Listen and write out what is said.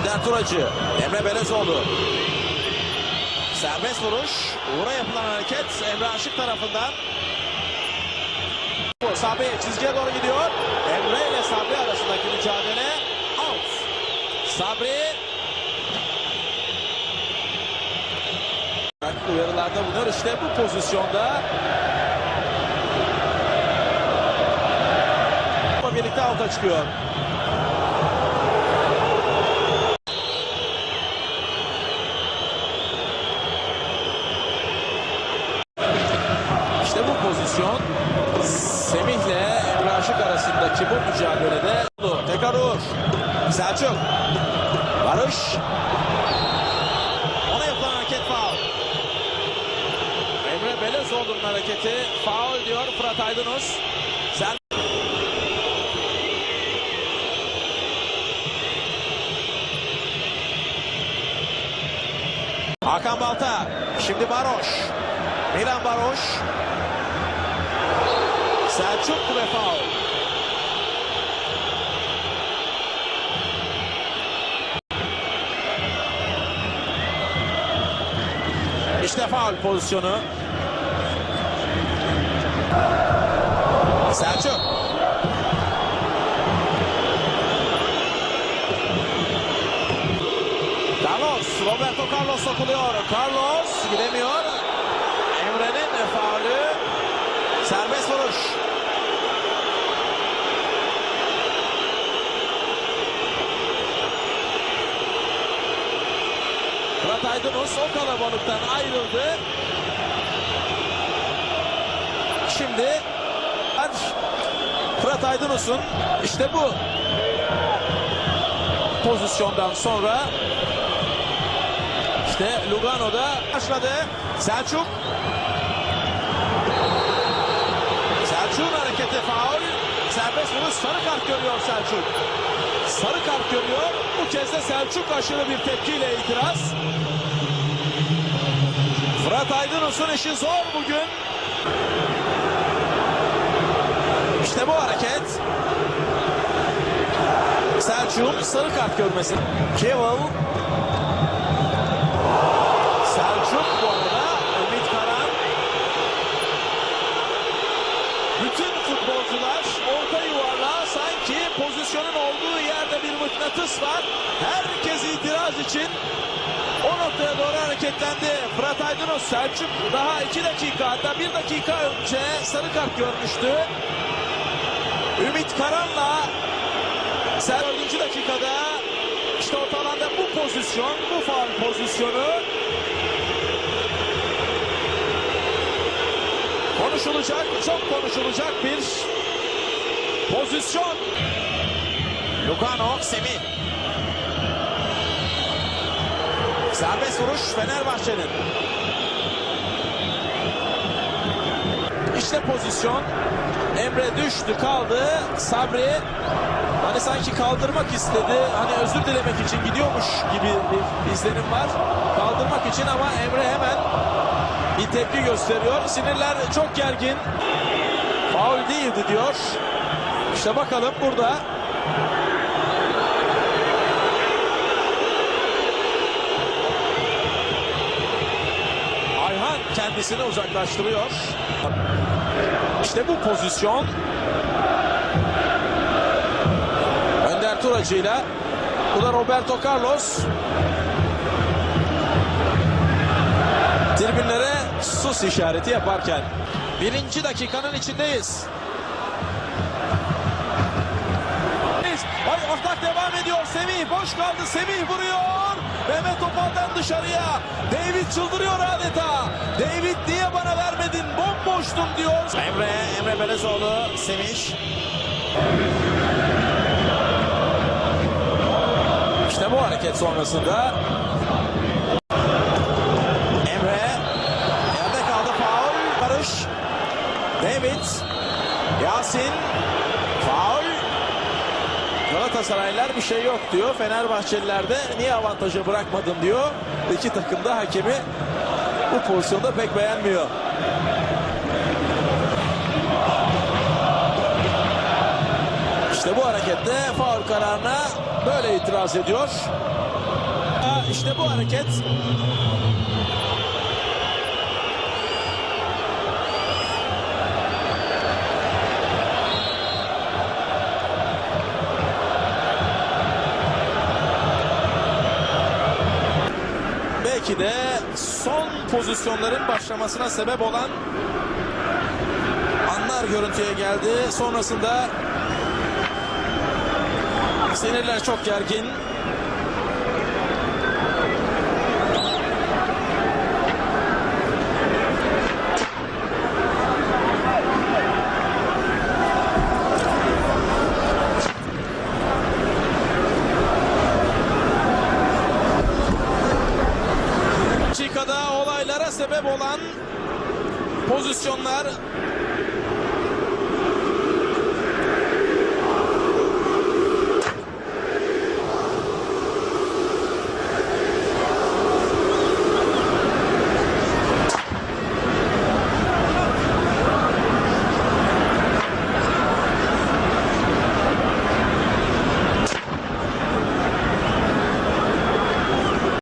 Önder Turacı. Emre Belezoğlu. Serbest vuruş. Uğur'a yapılan hareket Emre Aşık tarafından. Sabri çizgiye doğru gidiyor. Emre ile Sabri arasındaki mücadele out. Sabri uyarılarda bulunuyor. İşte bu pozisyonda birlikte alta çıkıyor. İşte bu pozisyon Semih'le Emre Aşık arasındaki bu mücadelede. Tekrar Uğur. Selçuk. Barış. Ona yapılan hareket faul. Emre Belezoğlu'nun hareketi faul diyor Fırat Aydınus. Sen Hakan Balta. Şimdi Baroş. Milan Baroş. Selçuk ve faul. İşte faul pozisyonu. Selçuk. Carlos, Roberto Carlos sokuluyor. Carlos gidemiyor. Emre'nin faulü. Serbest vuruş. Fırat Aydınus o kalabalıktan ayrıldı. Şimdi Fırat Aydınus'un işte bu pozisyondan sonra işte Lugano'da başladı. Selçuk. Selçuk'un hareketi faul. Serbest vuruş sarı kart görüyor Selçuk. Sarı kart görüyor. Bu kez de Selçuk aşırı bir tepkiyle itiraz. Fırat Aydınus'un işi zor bugün. İşte bu hareket. Selçuk'un sarı kart görmesi. Keval. Selçuk bu arada Ümit Karan. Bütün futbolcular orta yuvarlığa sanki pozisyonun olduğu yerde bir mıknatıs var. Herkes itiraz için o noktaya doğru hareketlendi. Fırat Aydınus Selçuk daha iki dakika hatta bir dakika önce sarı kart görmüştü. Ümit Karan'la Sel 4. dakikada işte orta alanda bu pozisyon, bu faul pozisyonu konuşulacak, çok konuşulacak bir pozisyon. Lugano, Semih. Serbest vuruş Fenerbahçe'nin. İşte pozisyon. Emre düştü kaldı. Sabri hani sanki kaldırmak istedi. Hani özür dilemek için gidiyormuş gibi bir izlenim var. Kaldırmak için ama Emre hemen bir tepki gösteriyor. Sinirler çok gergin. Faul değildi diyor. İşte bakalım burada. Kendisini uzaklaştırıyor. İşte bu pozisyon. Önder Turacı'yla bu da Roberto Carlos. Tribünlere sus işareti yaparken. Birinci dakikanın içindeyiz. Ay atak devam ediyor. Semih boş kaldı. Semih vuruyor. Mehmet Topal'dan dışarıya. David çıldırıyor adeta. David niye bana vermedin? Bomboştum diyor. Emre, Emre Belezoğlu, Semih. İşte bu hareket sonrasında Emre yerde kaldı faul. Barış. David. Yasin. Faul. Galatasaraylılar bir şey yok diyor. Fenerbahçeliler de niye avantajı bırakmadın diyor. İki takım da hakemi bu pozisyonda pek beğenmiyor. İşte bu harekette faul kararına böyle itiraz ediyor. İşte bu hareket belki de son pozisyonların başlamasına sebep olan anlar görüntüye geldi. Sonrasında sinirler çok gergin. Çika'da olaylara sebep olan pozisyonlar